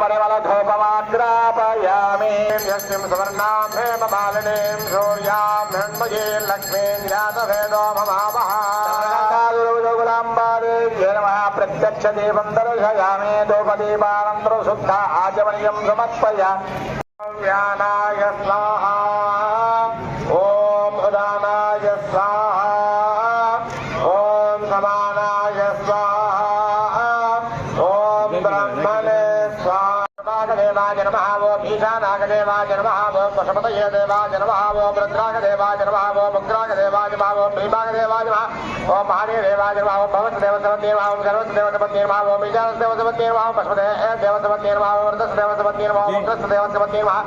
परिमलधूपमाग्रापयामि यस्मिं सुवर्णां हेममालिनीं सूर्यां हिण्मये लक्ष्मीं ज्ञातभेदो ममामः नमः प्रत्यक्ष देवं दर्शयामि दोपदीपानन्तरो शुद्ध आचमनीयं समर्पय व्यानाय स्वाहा ॐ उदानाय स्वाहा। ॐ समानाय स्वाहा। नागदेवाय नमः वो भीषानागदेवाय नमः वो पशुपतये देवाय नमः वो रुद्रागदेवाय नमः वो मुद्रागदेवाय नमः वो भीमागदेवाय नमः ओम महादेवाय नमः ओम भवत देवतवते नमः सर्वत देवतवते नमः विजय देवतवते नमः पशुपते देवतवते नमः वरदस देवतवते नमः ओम कृष्ण देवतवते नमः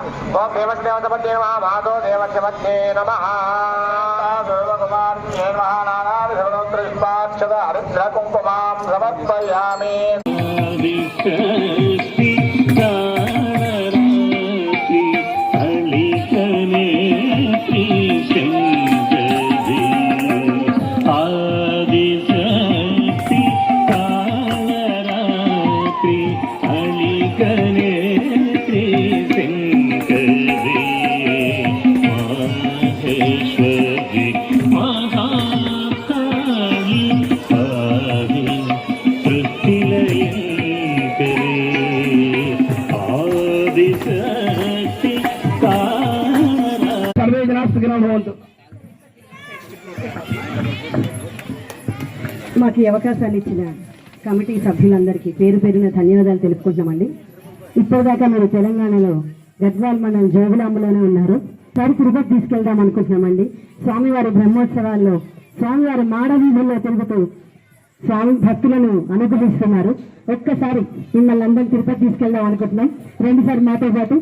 ओम देवस देवतवते नमः माधव देवतवते नमः सर्वकुमार नमः समर्पयामि మాకు ఈ అవకాశాన్ని ఇచ్చిన కమిటీ సభ్యులందరికీ పేరు పేరున ధన్యవాదాలు తెలుపుకుంటున్నామండి. ఇప్పటిదాకా మీరు తెలంగాణలో గద్వాల్ మండలం జోగులాంబలోనే ఉన్నారు. సరి తిరుపతి తీసుకెళ్దాం అనుకుంటున్నామండి. స్వామివారి బ్రహ్మోత్సవాల్లో స్వామివారి మాడవీధుల్లో తిరుగుతూ స్వామి భక్తులను అనుగ్రహిస్తున్నారు. ఒక్కసారి మిమ్మల్ని అందరం తిరుపతి తీసుకెళ్దాం అనుకుంటున్నాం. రెండుసారి మాతో పాటు.